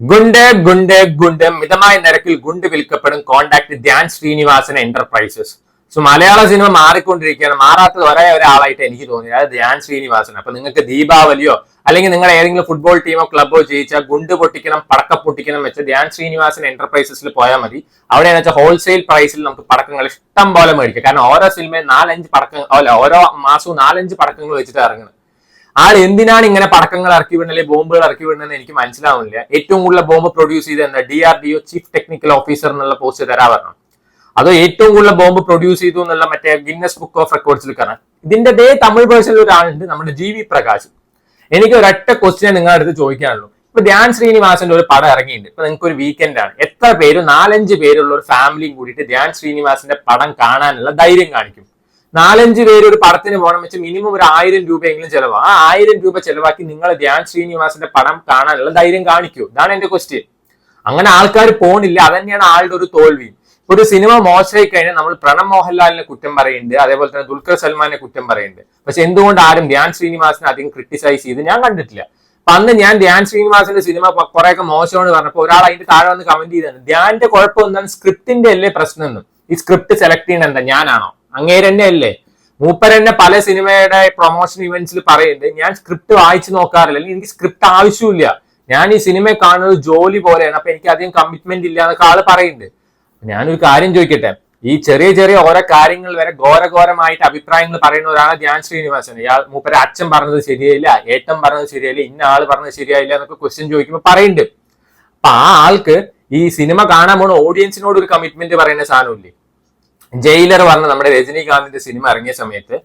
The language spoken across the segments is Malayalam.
ഗുണ്ട് ഗുണ്ട് ഗുണ്ട് മിതമായ നിരക്കിൽ ഗുണ്ട് വിൽക്കപ്പെടും contact Dhyan Sreenivasan enterprises. So Malayalam cinema മാറിക്കൊണ്ടിരിക്കുകയാണ്. മാറാത്തത് ഒരേ ഒരാളായിട്ട് എനിക്ക് തോന്നി അത് ധ്യാൻ ശ്രീനിവാസൻ. അപ്പൊ നിങ്ങൾക്ക് ദീപാവലിയോ അല്ലെങ്കിൽ നിങ്ങൾ ഏതെങ്കിലും ഫുട്ബോൾ ടീമോ ക്ലബോ ജയിച്ചാൽ ഗുണ്ട് പൊട്ടിക്കണം പടക്ക പൊട്ടിക്കണം വെച്ച് ധ്യാൻ ശ്രീനിവാസൻ എന്റർപ്രൈസസിൽ പോയാൽ മതി. അവിടെ എന്ന് വെച്ചാൽ ഹോൾസെയിൽ പ്രൈസിൽ നമുക്ക് പടക്കങ്ങൾ ഇഷ്ടം പോലെ മേടിക്കാം. കാരണം ഓരോ സിനിമയും നാലഞ്ച് പടക്കം അല്ല ഓരോ മാസവും നാലഞ്ച് പടക്കങ്ങൾ വെച്ചിട്ട് ഇറങ്ങുന്നത്. ആൾ എന്തിനാണ് ഇങ്ങനെ പടക്കങ്ങൾ ഇറക്കി വിടുന്നത് ബോംബുകൾ ഇറക്കി വിടുന്നതെന്ന് എനിക്ക് മനസ്സിലാവുന്നില്ല. ഏറ്റവും കൂടുതൽ ബോംബ് പ്രൊഡ്യൂസ് ചെയ്ത് എന്താ? D R D O chief technical officer എന്നുള്ള പോസ്റ്റ് തരാ പറഞ്ഞു അതോ ഏറ്റവും കൂടുതൽ ബോംബ് പ്രൊഡ്യൂസ് ചെയ്തു എന്നുള്ള മറ്റേ ഗിന്നസ് ബുക്ക് ഓഫ് റെക്കോർഡ്സിൽ കയറാൻ ഇതിന്റെ അതേ തമിഴ് പേഴ്സണിൽ ഒരാളുണ്ട് നമ്മുടെ ജി വി പ്രകാശ്. എനിക്ക് ഒരൊറ്റ ക്വസ്റ്റ്യൻ നിങ്ങളുടെ അടുത്ത് ചോദിക്കാനുള്ളൂ. ഇപ്പൊ ധ്യാൻ ശ്രീനിവാസന്റെ ഒരു പടം ഇറങ്ങിയിട്ടുണ്ട്. ഇപ്പൊ നിങ്ങൾക്ക് ഒരു വീക്കെൻഡ് ആണ്. എത്ര പേര് നാലഞ്ച് പേരുള്ള ഒരു ഫാമിലിയും കൂടിയിട്ട് ധ്യാൻ ശ്രീനിവാസിന്റെ പടം കാണാനുള്ള ധൈര്യം കാണിക്കും. നാലഞ്ച് പേര് ഒരു പടത്തിന് പോകണം വെച്ച് മിനിമം ഒരു ആയിരം രൂപയെങ്കിലും ചെലവാ. ആ ആയിരം രൂപ ചെലവാക്കി നിങ്ങൾ ധ്യാൻ ശ്രീനിവാസിന്റെ പടം കാണാനുള്ള ധൈര്യം കാണിക്കൂ. ഇതാണ് എന്റെ ക്വസ്റ്റ്യൻ അങ്ങനെ ആൾക്കാർ പോണില്ല. അതന്നെയാണ് ആളുടെ ഒരു തോൽവി. ഒരു സിനിമ മോശമായി കഴിഞ്ഞാൽ നമ്മൾ പ്രണബ് മോഹൻലാലിനെ കുറ്റം പറയുന്നുണ്ട്. അതേപോലെ തന്നെ ദുൽഖർ സൽമാനെ കുറ്റം പറയുന്നുണ്ട്. പക്ഷെ എന്തുകൊണ്ട് ആരും ധ്യാൻ ശ്രീനിവാസിനെ അധികം ക്രിട്ടിസൈസ് ചെയ്ത് ഞാൻ കണ്ടിട്ടില്ല. അപ്പൊ അന്ന് ഞാൻ ധ്യാൻ ശ്രീനിവാസിന്റെ സിനിമ കുറെയൊക്കെ മോശമാണ് പറഞ്ഞപ്പോൾ ഒരാൾ അതിന്റെ താഴെ വന്ന് കമന്റ് ചെയ്താണ്. ധ്യാന്റെ കുഴപ്പം എന്താണ് സ്ക്രിപ്റ്റിന്റെ അല്ലേ പ്രശ്നം എന്നും. ഈ സ്ക്രിപ്റ്റ് സെലക്ട് ചെയ്യണെന്താ ഞാനാണോ? അങ്ങേരെന്നെ അല്ലേ മൂപ്പരെന്നെ പല സിനിമയുടെ പ്രൊമോഷൻ ഇവന്റ്സിൽ പറയുന്നുണ്ട്. ഞാൻ സ്ക്രിപ്റ്റ് വായിച്ചു നോക്കാറില്ല. എനിക്ക് സ്ക്രിപ്റ്റ് ആവശ്യമില്ല. ഞാൻ ഈ സിനിമ കാണുന്നത് ജോലി പോലെയാണ്. അപ്പൊ എനിക്ക് അധികം കമ്മിറ്റ്മെന്റ് ഇല്ല എന്നൊക്കെ ആൾ പറയുന്നുണ്ട്. ഞാനൊരു കാര്യം ചോദിക്കട്ടെ. ഈ ചെറിയ ചെറിയ ഓരോ കാര്യങ്ങൾ വരെ ഘോരഘോരമായിട്ട് അഭിപ്രായങ്ങൾ പറയുന്ന ഒരാളെ ധ്യാൻ ശ്രീനിവാസൻ. ഇയാൾ മൂപ്പര അച്ഛൻ പറഞ്ഞത് ശരിയായില്ല ഏട്ടൻ പറഞ്ഞത് ശരിയായില്ല ഇന്ന ആൾ പറഞ്ഞത് ശരിയായില്ല എന്നൊക്കെ ക്വസ്റ്റ്യൻ ചോദിക്കുമ്പോൾ പറയുന്നുണ്ട്. അപ്പൊ ആ ആൾക്ക് ഈ സിനിമ കാണാൻ പോണ ഓഡിയൻസിനോട് ഒരു കമ്മിറ്റ്മെന്റ് പറയുന്ന സാധനമില്ലേ? ജയിലർ പറഞ്ഞ നമ്മുടെ രജനീകാന്തിന്റെ സിനിമ ഇറങ്ങിയ സമയത്ത്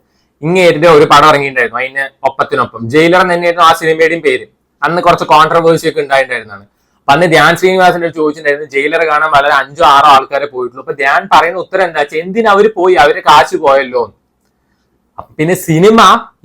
ഇങ്ങേരുടെ ഒരു പടം ഇറങ്ങിയിട്ടുണ്ടായിരുന്നു. അതിന് ഒപ്പത്തിനൊപ്പം. ജയിലർ തന്നെയായിരുന്നു ആ സിനിമയുടെയും പേര്. അന്ന് കുറച്ച് കോൺട്രവേഴ്സി ഒക്കെ ഉണ്ടായിട്ടുണ്ടായിരുന്നാണ്. അപ്പൊ അന്ന് ധ്യാൻ ശ്രീനിവാസിന്റെ ചോദിച്ചിട്ടുണ്ടായിരുന്നു ജയിലർ കാണാൻ വളരെ അഞ്ചോ ആറോ ആൾക്കാരെ പോയിട്ടുള്ളൂ. അപ്പൊ ധ്യാൻ പറയുന്ന ഉത്തരം എന്താ വെച്ചാൽ എന്തിനാ അവർ പോയി? അവർ കാശ് പോയല്ലോ. പിന്നെ സിനിമ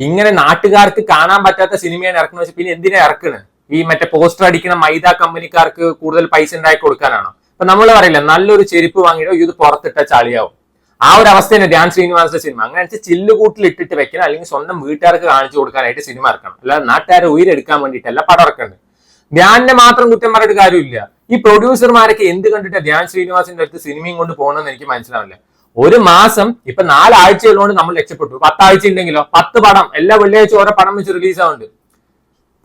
ഇങ്ങനെ നാട്ടുകാർക്ക് കാണാൻ പറ്റാത്ത സിനിമയാണ് ഇറക്കുന്നത്. വെച്ചാൽ പിന്നെ എന്തിനാ ഇറക്കുന്നത് ഈ മറ്റേ പോസ്റ്റർ അടിക്കുന്ന മൈദ കമ്പനിക്കാർക്ക് കൂടുതൽ പൈസ ഉണ്ടാക്കി കൊടുക്കാനാണോ? അപ്പൊ നമ്മൾ പറയില്ല നല്ലൊരു ചെരുപ്പ് വാങ്ങിയിട്ടോ ഇത് പുറത്തിട്ട ചളിയാവും. ആ ഒരു അവസ്ഥയാണ് ധ്യാൻ ശ്രീനിവാസിന്റെ സിനിമ. അങ്ങനെ വെച്ചാൽ ചില്ലുകൂട്ടിൽ ഇട്ടിട്ട് വെക്കണം അല്ലെങ്കിൽ സ്വന്തം വീട്ടുകാർക്ക് കാണിച്ചു കൊടുക്കാനായിട്ട് സിനിമ ഇറക്കണം. അല്ലാതെ നാട്ടുകാരെ ഉയരെടുക്കാൻ വേണ്ടിയിട്ടല്ല പടം ഇറക്കേണ്ടത് ധ്യാനിനെ മാത്രം കുറ്റം പറഞ്ഞിട്ട് കാര്യമില്ല. ഈ പ്രൊഡ്യൂസർമാരൊക്കെ എന്ത് കണ്ടിട്ട് ധ്യാൻ ശ്രീനിവാസിന്റെ അടുത്ത് സിനിമയും കൊണ്ട് പോകണമെന്ന് എനിക്ക് മനസ്സിലാവില്ല. ഒരു മാസം ഇപ്പൊ നാലാഴ്ചയുള്ളതുകൊണ്ട് നമ്മൾ രക്ഷപ്പെട്ടു. പത്താഴ്ച ഉണ്ടെങ്കിലോ പത്ത് പടം എല്ലാ വെള്ളിയാഴ്ച ഓരോ പടം വെച്ച് റിലീസ് ആവുന്നുണ്ട്.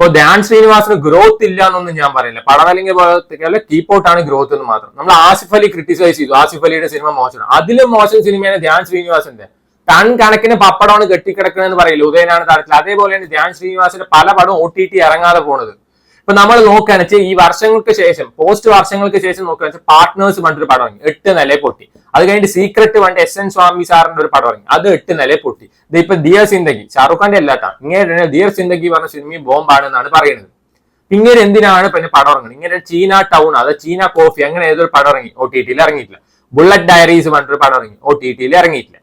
ഇപ്പൊ ധ്യാൻ ശ്രീനിവാസിന് ഗ്രോത്ത് ഇല്ല എന്നൊന്നും ഞാൻ പറയില്ല പടം അല്ലെങ്കിൽ പോലെ കീപ്പ് ഔട്ട് ആണ് ഗ്രോത്ത് എന്ന് മാത്രം. നമ്മൾ ആസിഫ് അലി ക്രിട്ടിസൈസ് ചെയ്തു. ആസിഫ് അലിയുടെ സിനിമ മോശമാണ്. അതിലും മോശം സിനിമയാണ് ധ്യാൻ ശ്രീനിവാസിന്റെ. ടൺ കണക്കിന് പപ്പടമാണ് കെട്ടിക്കിടക്കണെന്ന് പറയില്ല? ഉദയനാണ് താരത്തിൽ അതേപോലെയാണ് ധ്യാൻ ശ്രീനിവാസിന്റെ പല പടവും ഒ ടി ടി ഇറങ്ങാതെ പോണത്. ഇപ്പൊ നമ്മൾ നോക്കുകയാണെന്ന് വെച്ചാൽ ഈ വർഷങ്ങൾക്ക് ശേഷം പോസ്റ്റ് വർഷങ്ങൾക്ക് ശേഷം നോക്കുകയാണെന്ന് വെച്ചാൽ പാർട്ട്നേഴ്സ് പറഞ്ഞൊരു പടം ഇറങ്ങി. എട്ട് നില പൊട്ടി. അത് കഴിഞ്ഞിട്ട് സീക്രട്ട് വണ്ട് എസ് എൻ സ്വാമി സാറിന്റെ ഒരു പടം ഇറങ്ങി. അത് എട്ട് നില പൊട്ടി. ഇത് ഇപ്പൊ ദിയർ സിന്ദഗി ഷാറുഖ് ഖാന്റെ അല്ലാട്ടാ ഇങ്ങനെ ദിയർ സിന്ദഗി പറഞ്ഞ സിനിമ ബോംബാണ് എന്നാണ് പറയുന്നത്. ഇങ്ങനെ എന്തിനാണ് പിന്നെ പടം ഇറങ്ങുന്നത്? ഇങ്ങനെ ചീന ടൗൺ അത് ചീന കോഫി അങ്ങനെ ഏതൊരു പടം ഇറങ്ങി? ഒ ടി ടിയിൽ ഇറങ്ങിയിട്ടില്ല. ബുള്ളറ്റ് ഡയറീസ് പറഞ്ഞൊരു പടം ഇറങ്ങി. ഒ ടി ടിയിൽ ഇറങ്ങിയിട്ടില്ല.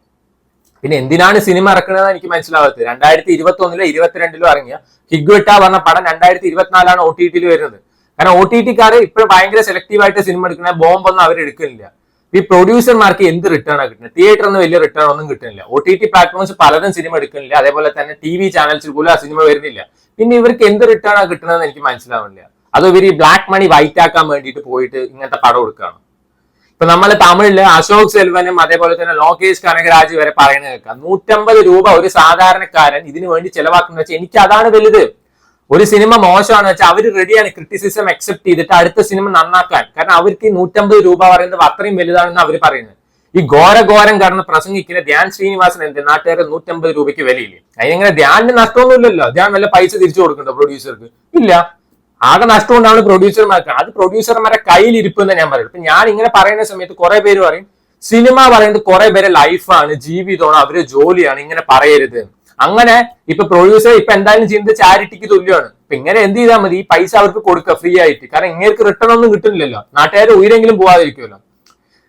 പിന്നെ എന്തിനാണ് സിനിമ ഇറക്കുന്നത് എനിക്ക് മനസ്സിലാവാത്തത് രണ്ടായിരത്തി ഇരുപത്തി ഒന്നിലോ ഇരുപത്തിരണ്ടിലോ ഇറങ്ങിയ ഹിഗ്വിട്ട പറഞ്ഞ പടം രണ്ടായിരത്തി ഇരുപത്തിനാലാണ് ഒ ടി ടിയിൽ വരുന്നത്. കാരണം ഒ ടി ടിക്കാർ ഇപ്പോഴും ഭയങ്കര സെലക്റ്റീവ് ആയിട്ട് സിനിമ എടുക്കുന്ന ബോംബൊന്നും അവർ എടുക്കുന്നില്ല ഈ പ്രൊഡ്യൂസർമാർക്ക് എന്ത് റിട്ടേൺ ആണ് കിട്ടുന്നത് തിയേറ്ററിൽ നിന്ന് വലിയ റിട്ടേൺ ഒന്നും കിട്ടുന്നില്ല. ഒ ടി ടി പ്ലാറ്റ്ഫോംസ് പലരും സിനിമ എടുക്കുന്നില്ല അതേപോലെ തന്നെ ടി വി ചാനൽസിൽ പോലും ആ സിനിമ വരുന്നില്ല. പിന്നെ ഇവർക്ക് എന്ത് റിട്ടേൺ ആണ് കിട്ടുന്നതെന്ന് എനിക്ക് മനസ്സിലാവുന്നില്ല. അതോ ഇവർ ഈ ബ്ലാക്ക് മണി വൈറ്റ് ആക്കാൻ വേണ്ടിയിട്ട് പോയിട്ട് ഇങ്ങനത്തെ പടം എടുക്കുകയാണ് ഇപ്പൊ നമ്മൾ തമിഴിൽ അശോക് സെൽവനും അതേപോലെ തന്നെ ലോകേഷ് കനകരാജ് വരെ പറയുന്നത് കേൾക്കാം. നൂറ്റമ്പത് രൂപ ഒരു സാധാരണക്കാരൻ ഇതിനു വേണ്ടി ചെലവാക്കുന്ന വെച്ചാൽ എനിക്ക് അതാണ് വലുത്. ഒരു സിനിമ മോശമാണെന്ന് വെച്ചാൽ അവർ റെഡിയാണ് ക്രിറ്റിസിസം അക്സെപ്റ്റ് ചെയ്തിട്ട് അടുത്ത സിനിമ നന്നാക്കാൻ. കാരണം അവർക്ക് ഈ നൂറ്റമ്പത് രൂപ പറയുന്നത് അത്രയും വലുതാണെന്ന് അവർ പറയുന്നത്. ഈ ഘോരഘോരം കാരണം പ്രസംഗിക്കുന്ന ധ്യാൻ ശ്രീനിവാസൻ എന്ത്? നാട്ടുകാരെ നൂറ്റമ്പത് രൂപയ്ക്ക് വിലയില്ലേ? അതിനെങ്ങനെ ധ്യാനിന് നഷ്ടമൊന്നുമില്ലല്ലോ. ധ്യാൻ വല്ല പൈസ തിരിച്ചു കൊടുക്കണ്ടോ പ്രൊഡ്യൂസർക്ക് ഇല്ല. ആകെ നഷ്ടം കൊണ്ടാണ് പ്രൊഡ്യൂസർമാർക്ക് അത് പ്രൊഡ്യൂസർമാരെ കയ്യിലിരിപ്പ് എന്ന് ഞാൻ പറയുള്ളൂ ഇപ്പൊ ഞാൻ ഇങ്ങനെ പറയുന്ന സമയത്ത് കുറെ പേര് പറയും സിനിമ പറയുന്നത് കുറെ പേരെ ലൈഫാണ് ജീവിതമാണ് അവർ ജോലിയാണ് ഇങ്ങനെ പറയരുത്. അങ്ങനെ ഇപ്പൊ പ്രൊഡ്യൂസർ ഇപ്പൊ എന്തായാലും ചെയ്യുന്നത് ചാരിറ്റിക്ക് തുല്യമാണ്. ഇപ്പൊ ഇങ്ങനെ എന്ത് ചെയ്താൽ മതി? ഈ പൈസ അവർക്ക് കൊടുക്കുക ഫ്രീ ആയിട്ട്. കാരണം ഇങ്ങനെ റിട്ടേൺ ഒന്നും കിട്ടുന്നില്ലല്ലോ. നാട്ടുകാർ ഉയരെങ്കിലും പോവാതിരിക്കുമല്ലോ.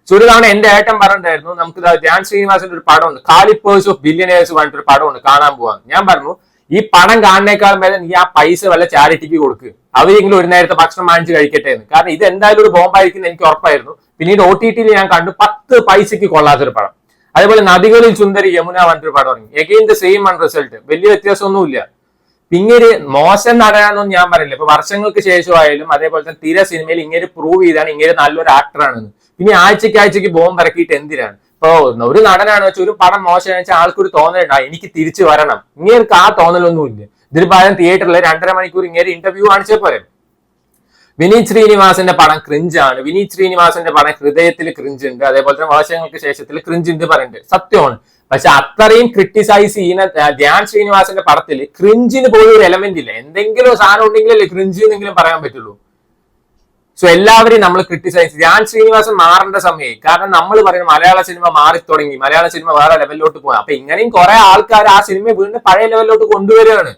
സോ തവണ എന്റെ ഏട്ടൻ പറഞ്ഞിട്ടുണ്ടായിരുന്നു നമുക്ക് ധ്യാൻ ശ്രീനിവാസന്റെ ഒരു പടമുണ്ട്. കാലിപ്പേഴ്സ് ഓഫ് ബില്യനേഴ്സ് പറഞ്ഞിട്ടൊരു പടമുണ്ട്. കാണാൻ പോവാൻ ഞാൻ പറഞ്ഞു ഈ പണം കാണുന്നേക്കാൾ മേലെ നീ ആ പൈസ വല്ല ചാരിറ്റിക്ക് കൊടുക്ക്. അവരെങ്കിലും ഒരു നേരത്തെ ഭക്ഷണം വാങ്ങിച്ച് കഴിക്കട്ടെ എന്ന്. കാരണം ഇത് എന്തായാലും ഒരു ബോംബായിരിക്കും എനിക്ക് ഉറപ്പായിരുന്നു. പിന്നീട് ഒ ടി ടിയിൽ ഞാൻ കണ്ടു പത്ത് പൈസക്ക് കൊള്ളാത്തൊരു പടം അതേപോലെ നദികളിൽ സുന്ദരി യമുന പറഞ്ഞൊരു പടം ഇറങ്ങി. Again the same one result വലിയ വ്യത്യാസമൊന്നുമില്ല. പിന്നീട് മോശം നടനാണെന്നൊന്നും ഞാൻ പറയില്ല ഇപ്പൊ വർഷങ്ങൾക്ക് ശേഷമായാലും അതേപോലെ തന്നെ തീരെ സിനിമയിൽ ഇങ്ങനെ പ്രൂവ് ചെയ്താണ് ഇങ്ങനെ നല്ലൊരു ആക്ടറാണെന്ന് പിന്നെ ആഴ്ചയ്ക്ക് ആഴ്ചയ്ക്ക് ബോംബ് ഇറക്കിയിട്ട് എന്തിനാണ്? ഇപ്പൊ ഒരു നടനാണ് വെച്ചാൽ ഒരു പടം മോശം വെച്ചാൽ ആൾക്കൊരു തോന്നലുണ്ടാവും എനിക്ക് തിരിച്ചു വരണം. ഇങ്ങേർക്ക് ആ തോന്നലൊന്നും ഇല്ല ഇതിന് പകരം തിയേറ്ററിൽ രണ്ടര മണിക്കൂർ ഇങ്ങനെ ഇന്റർവ്യൂ കാണിച്ചേ പോരെ. വിനീത് ശ്രീനിവാസന്റെ പടം ക്രിഞ്ചാണ് വിനീത് ശ്രീനിവാസന്റെ പടം ഹൃദയത്തിൽ ക്രിഞ്ച് ഉണ്ട്. അതേപോലെ തന്നെ വർഷങ്ങൾക്ക് ശേഷത്തിൽ ക്രിഞ്ച് ഉണ്ട് പറയുന്നുണ്ട് സത്യമാണ്. പക്ഷെ അത്രയും ക്രിട്ടിസൈസ് ചെയ്യുന്ന ധ്യാൻ ശ്രീനിവാസന്റെ പടത്തിൽ ക്രിഞ്ചിന് പോലും ഒരു എലമെന്റ് ഇല്ല. എന്തെങ്കിലും സാധനം ഉണ്ടെങ്കിലല്ലേ ക്രിഞ്ച് എന്നെങ്കിലും പറയാൻ പറ്റുള്ളൂ. സോ എല്ലാവരെയും നമ്മൾ ക്രിട്ടിസൈസ് ഞാൻ ശ്രീനിവാസൻ മാറേണ്ട സമയമായി കാരണം നമ്മൾ പറയുന്നത് മലയാള സിനിമ മാറി തുടങ്ങി. മലയാള സിനിമ വേറെ ലെവലിലോട്ട് പോകാം അപ്പൊ ഇങ്ങനെയും കുറെ ആൾക്കാർ ആ സിനിമ വീണ്ടും പഴയ ലെവലിലോട്ട് കൊണ്ടുവരികയാണ്.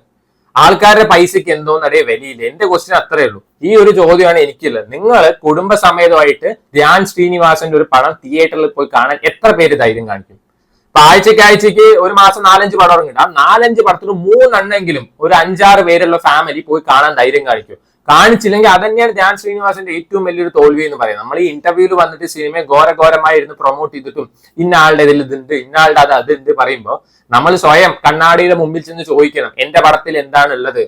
ആൾക്കാരുടെ പൈസയ്ക്ക് എന്തോന്നടേ വിലയില്ല. എന്റെ ക്വസ്റ്റ്യൻ അത്രേ ഉള്ളൂ. ഈ ഒരു ചോദ്യമാണ് എനിക്കുള്ളത്. നിങ്ങൾ കുടുംബസമേതമായിട്ട് ധ്യാൻ ശ്രീനിവാസന്റെ ഒരു പടം തിയേറ്ററിൽ പോയി കാണാൻ എത്ര പേര് ധൈര്യം കാണിക്കും? ഇപ്പൊ ആഴ്ചക്ക് ആഴ്ചക്ക് ഒരു മാസം നാലഞ്ച് പടം ഇറങ്ങിയിട്ട് ആ നാലഞ്ച് പടത്തിൽ മൂന്നെണ്ണെങ്കിലും ഒരു അഞ്ചാറ് പേരുള്ള ഫാമിലി പോയി കാണാൻ ധൈര്യം കാണിക്കും. കാണിച്ചില്ലെങ്കിൽ അതന്നെയാണ് ധ്യാൻ ശ്രീനിവാസന്റെ ഏറ്റവും വലിയൊരു തോൽവി എന്ന് പറയുന്നത്. നമ്മൾ ഈ ഇന്റർവ്യൂവിൽ വന്നിട്ട് സിനിമയെ ഘോരഘോരമായി ഇരുന്ന് പ്രൊമോട്ട് ചെയ്തിട്ടും ഇന്ന ആളുടെ ഇതിൽ ഇതുണ്ട് ഇന്ന ആളുടെ അത് അതുണ്ട് പറയുമ്പോൾ നമ്മൾ സ്വയം കണ്ണാടിയുടെ മുമ്പിൽ ചെന്ന് ചോദിക്കണം എന്റെ പടത്തിൽ എന്താണ് ഉള്ളത്